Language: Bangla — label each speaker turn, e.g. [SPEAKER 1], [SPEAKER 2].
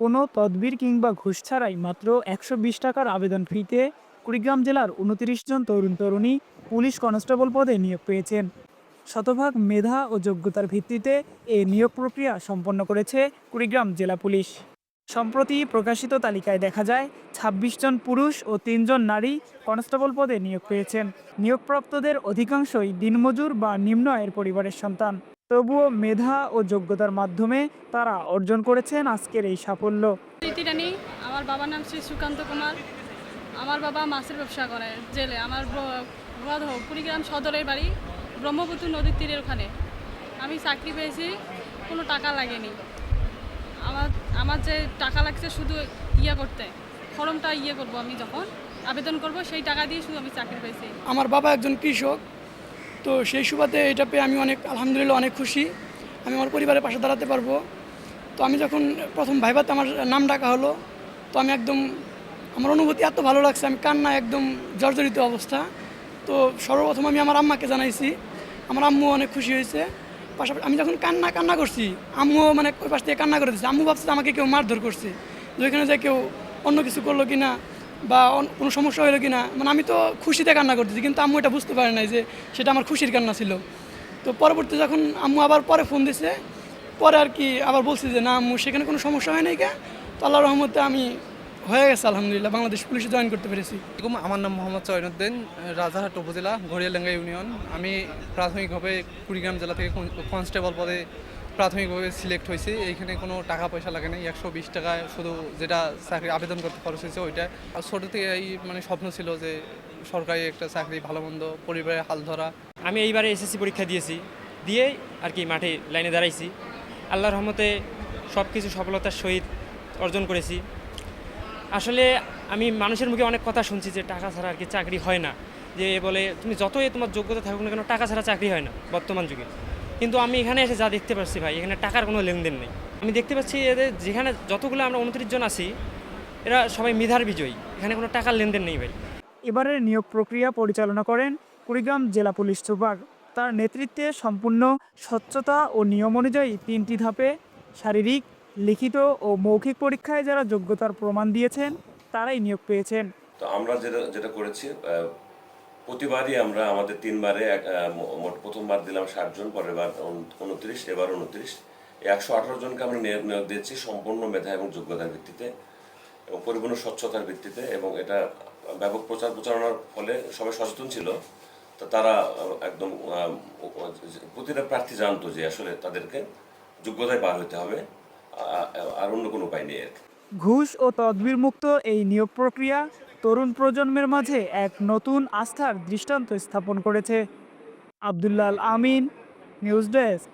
[SPEAKER 1] কোনো তদবির কিংবা ঘুষ ছাড়াই মাত্র একশো বিশ টাকার আবেদন ফিতে কুড়িগ্রাম জেলার উনত্রিশ জন তরুণ তরুণী পুলিশ কনস্টেবল পদে নিয়োগ পেয়েছেন। শতভাগ মেধা ও যোগ্যতার ভিত্তিতে এই নিয়োগ প্রক্রিয়া সম্পন্ন করেছে কুড়িগ্রাম জেলা পুলিশ। সম্প্রতি প্রকাশিত তালিকায় দেখা যায় ২৬ জন পুরুষ ও তিনজন নারী কনস্টেবল পদে নিয়োগ পেয়েছেন। নিয়োগপ্রাপ্তদের অধিকাংশই দিনমজুর বা নিম্ন আয়ের পরিবারের সন্তান। তবুও মেধা ও যোগ্যতার মাধ্যমে তারা অর্জন করেছেন আজকের এই সাফল্য।
[SPEAKER 2] রানী আমার বাবার নাম শ্রী সুকান্ত কুমার। আমার বাবা মাছের ব্যবসা করে জেলে। আমার কুড়িগ্রাম সদরের বাড়ি ব্রহ্মপুত্র নদীর তীরের ওখানে। আমি চাকরি পেয়েছি কোনো টাকা লাগেনি। আমার আমার যে টাকা লাগছে শুধু ইয়ে করতে। ফর্মটা ইয়ে করব আমি যখন। আবেদন করব সেই টাকা দিয়ে শুধু আমি চাকরি পেয়েছি।
[SPEAKER 3] আমার বাবা একজন কৃষক। তো সেই সুবাদে এটা পেয়ে আমি অনেক, আলহামদুলিল্লাহ অনেক খুশি। আমি আমার পরিবারের পাশে দাঁড়াতে পারব। তো আমি যখন প্রথম ভাইভাতে আমার নাম ডাকা হলো, তো আমি একদম, আমার অনুভূতি এত ভালো লাগছে, আমি কান্না একদম জর্জরিত অবস্থা। তো সর্বপ্রথম আমি আমার আম্মাকে জানাইছি। আমার আম্মু অনেক খুশি হয়েছে। পাশাপাশি আমি যখন কান্না কান্না করছি, আম্মুও মানে ওই পাশ থেকে কান্না করে দিচ্ছে। আম্মু ভাবছে আমাকে কেউ মারধর করছে, যে ওইখানে যে কেউ অন্য কিছু করল কিনা। বা কোনো সমস্যা হলো কিনা মানে আমি তো খুশিতে কান্না করতেছি, কিন্তু আম্মু এটা বুঝতে পারে নাই যে সেটা আমার খুশির কান্না ছিল। তো পরবর্তী যখন আম্মু আবার পরে ফোন দিছে, পরে আর কি আবার বলছি যে, না আম্মু, সেখানে কোনো সমস্যা হয় নাই কে? তো আল্লাহ রহমতে আমি হয়ে গেছে, আলহামদুলিল্লাহ, বাংলাদেশ পুলিশে জয়েন করতে পেরেছি।
[SPEAKER 4] আমার নাম মোহাম্মদ চয়নুদ্দিন রাজারহাট উপজেলা ঘড়িয়ালেঙ্গা ইউনিয়ন। আমি প্রাথমিকভাবে কুড়িগ্রাম জেলা থেকে কনস্টেবল পদে প্রাথমিকভাবে সিলেক্ট হয়েছি। এইখানে কোনো টাকা পয়সা লাগে না একশো বিশ টাকায় শুধু যেটা চাকরি আবেদন করতে খরচ হয়েছে ওইটা। আর ছোটো থেকে এই মানে স্বপ্ন ছিল যে সরকারি একটা চাকরি, ভালো মন্দ, পরিবারের হাল ধরা।
[SPEAKER 5] আমি এইবারে এসএসসি পরীক্ষা দিয়েছি। দিয়ে আর কি মাঠে লাইনে দাঁড়াইছি। আল্লাহর রহমতে সব কিছু সফলতার সহিত অর্জন করেছি। আসলে আমি মানুষের মুখে অনেক কথা শুনছি যে টাকা ছাড়া আর কি চাকরি হয় না। যে বলে, তুমি যতই তোমার যোগ্যতা থাকুক না কেন, টাকা ছাড়া চাকরি হয় না বর্তমান যুগে। কিন্তু আমি এখানে এসে যা দেখতে পাচ্ছি ভাই এখানে টাকার কোনো লেনদেন নেই। আমি দেখতে পাচ্ছি এদের যেখানে যতগুলো আমরা উনত্রিশ জন আছি এরা সবাই মেধার বিজয়ী। এখানে কোনো টাকার লেনদেন নেই ভাই।
[SPEAKER 1] এবারের নিয়োগ প্রক্রিয়া পরিচালনা করেন কুড়িগ্রাম জেলা পুলিশ সুপার। তার নেতৃত্বে সম্পূর্ণ স্বচ্ছতা ও নিয়ম অনুযায়ী তিনটি ধাপে শারীরিক লিখিত ও মৌখিক পরীক্ষায় যারা যোগ্যতার প্রমাণ দিয়েছেন তারাই নিয়োগ পেয়েছেন।
[SPEAKER 6] তো আমরা যেটা যেটা করেছি প্রতিবারই আমরা আমাদের তিনবারে মোট প্রথমবার দিলাম ষাট জন পরের বার উনত্রিশ, এবার উনত্রিশ। একশো আঠারো জনকে আমরা নিয়োগ দিয়েছি সম্পূর্ণ মেধা এবং যোগ্যতার ভিত্তিতে এবং পরিপূর্ণ স্বচ্ছতার ভিত্তিতে এবং এটা ব্যাপক প্রচার প্রচারণার ফলে সবাই সচেতন ছিল। তা তারা একদম প্রতিটা প্রার্থী জানতো যে আসলে তাদেরকে যোগ্যতায় পার হতে হবে আর অন্য কোনো উপায় নেই আর কি।
[SPEAKER 1] ঘুষ ও তদবির মুক্ত এই নিয়োগ প্রক্রিয়া তরুণ প্রজন্মের মাঝে এক নতুন আস্থার দৃষ্টান্ত স্থাপন করেছে। Abdullal Amin, news desk.